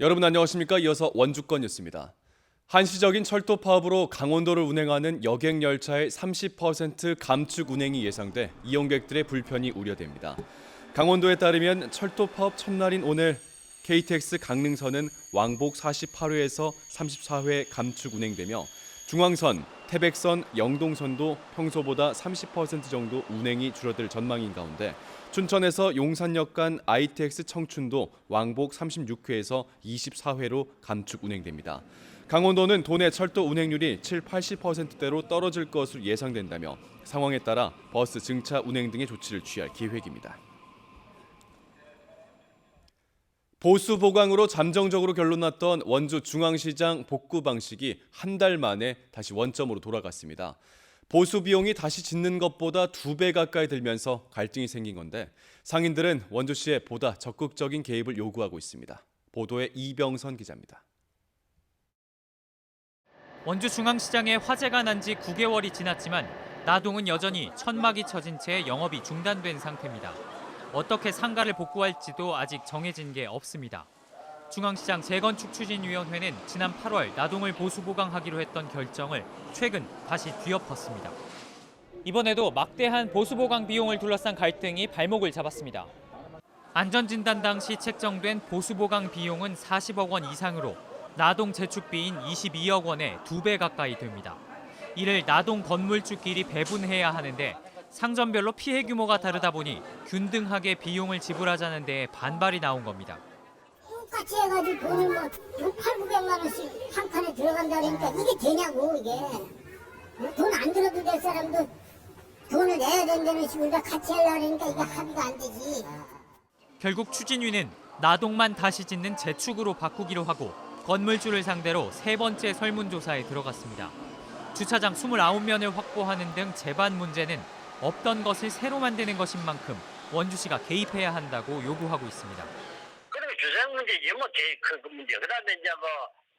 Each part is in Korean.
여러분 안녕하십니까? 이어서 원주권 뉴스입니다. 한시적인 철도 파업으로 강원도를 운행하는 여객 열차의 30% 감축 운행이 예상돼 이용객들의 불편이 우려됩니다. 강원도에 따르면 철도 파업 첫날인 오늘 KTX 강릉선은 왕복 48회에서 34회 감축 운행되며 중앙선, 태백선, 영동선도 평소보다 30% 정도 운행이 줄어들 전망인 가운데 춘천에서 용산역 간 ITX 청춘도 왕복 36회에서 24회로 감축 운행됩니다. 강원도는 도내 철도 운행률이 7, 80%대로 떨어질 것으로 예상된다며 상황에 따라 버스 증차 운행 등의 조치를 취할 계획입니다. 보수 보강으로 잠정적으로 결론났던 원주 중앙시장 복구 방식이 한 달 만에 다시 원점으로 돌아갔습니다. 보수 비용이 다시 짓는 것보다 두 배 가까이 들면서 갈등이 생긴 건데 상인들은 원주시에 보다 적극적인 개입을 요구하고 있습니다. 보도에 이병선 기자입니다. 원주 중앙시장에 화재가 난 지 9개월이 지났지만 나동은 여전히 천막이 쳐진 채 영업이 중단된 상태입니다. 어떻게 상가를 복구할지도 아직 정해진 게 없습니다. 중앙시장 재건축 추진위원회는 지난 8월 나동을 보수 보강하기로 했던 결정을 최근 다시 뒤엎었습니다. 이번에도 막대한 보수 보강 비용을 둘러싼 갈등이 발목을 잡았습니다. 안전진단 당시 책정된 보수 보강 비용은 40억 원 이상으로 나동 재축비인 22억 원의 두 배 가까이 됩니다. 이를 나동 건물주끼리 배분해야 하는데 상점별로 피해 규모가 다르다 보니 균등하게 비용을 지불하자는 데 반발이 나온 겁니다. 똑같이 해가지고 돈을 뭐 6, 8, 900만 원씩 한 칸에 들어간다니까 이게 되냐고 이게 돈 안 들어도 될 사람도 돈을 내야 된다는 식으로 다 같이 하려니까 이게 합의가 안 되지 결국 추진위는 나동만 다시 짓는 재축으로 바꾸기로 하고 건물주를 상대로 세 번째 설문조사에 들어갔습니다. 주차장 29면을 확보하는 등 제반 문제는 없던 것을 새로 만드는 것인 만큼 원주시가 개입해야 한다고 요구하고 있습니다. 그리고 주상 문제지 뭐 제일 큰그 문제. 그다음에 이제 뭐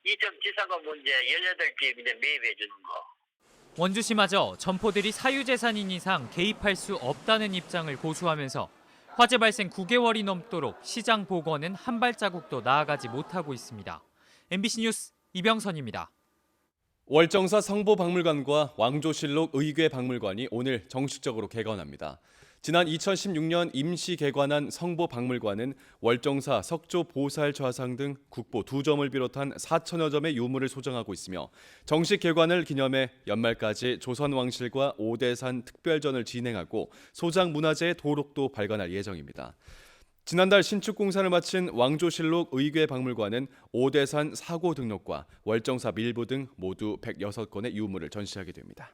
이점 지사고 문제 18개 이제 매입해 주는 거. 원주시마저 점포들이 사유재산인 이상 개입할 수 없다는 입장을 고수하면서 화재 발생 9개월이 넘도록 시장 복원은 한 발자국도 나아가지 못하고 있습니다. MBC 뉴스 이병선입니다. 월정사 성보박물관과 왕조실록 의궤박물관이 오늘 정식적으로 개관합니다. 지난 2016년 임시 개관한 성보박물관은 월정사 석조 보살 좌상 등 국보 두 점을 비롯한 4천여 점의 유물을 소장하고 있으며 정식 개관을 기념해 연말까지 조선 왕실과 오대산 특별전을 진행하고 소장 문화재의 도록도 발간할 예정입니다. 지난달 신축 공사를 마친 왕조실록 의궤 박물관은 오대산 사고 등록과 월정사 밀부 등 모두 106건의 유물을 전시하게 됩니다.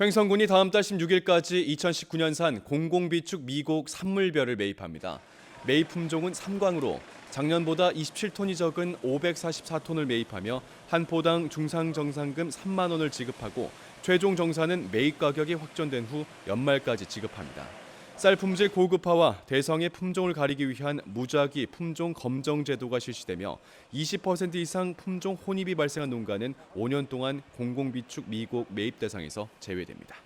횡성군이 다음 달 16일까지 2019년산 공공비축 미곡 산물별을 매입합니다. 매입 품종은 삼광으로 작년보다 27톤이 적은 544톤을 매입하며 한 포당 중상 정상금 3만 원을 지급하고 최종 정산은 매입 가격이 확정된 후 연말까지 지급합니다. 쌀 품질 고급화와 대성의 품종을 가리기 위한 무작위 품종 검정 제도가 실시되며 20% 이상 품종 혼입이 발생한 농가는 5년 동안 공공비축 미곡 매입 대상에서 제외됩니다.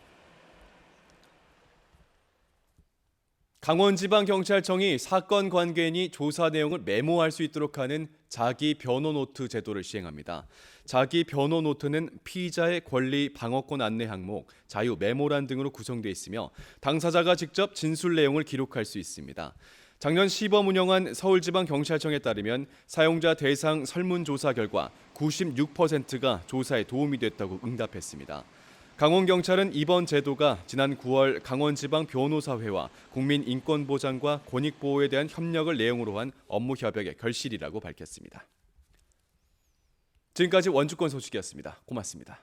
강원지방경찰청이 사건 관계인이 조사 내용을 메모할 수 있도록 하는 자기 변호 노트 제도를 시행합니다. 자기 변호 노트는 피의자의 권리 방어권 안내 항목, 자유 메모란 등으로 구성되어 있으며 당사자가 직접 진술 내용을 기록할 수 있습니다. 작년 시범 운영한 서울지방경찰청에 따르면 사용자 대상 설문조사 결과 96%가 조사에 도움이 됐다고 응답했습니다. 강원경찰은 이번 제도가 지난 9월 강원지방 변호사회와 국민인권보장과 권익보호에 대한 협력을 내용으로 한 업무 협약의 결실이라고 밝혔습니다. 지금까지 원주권 소식이었습니다. 고맙습니다.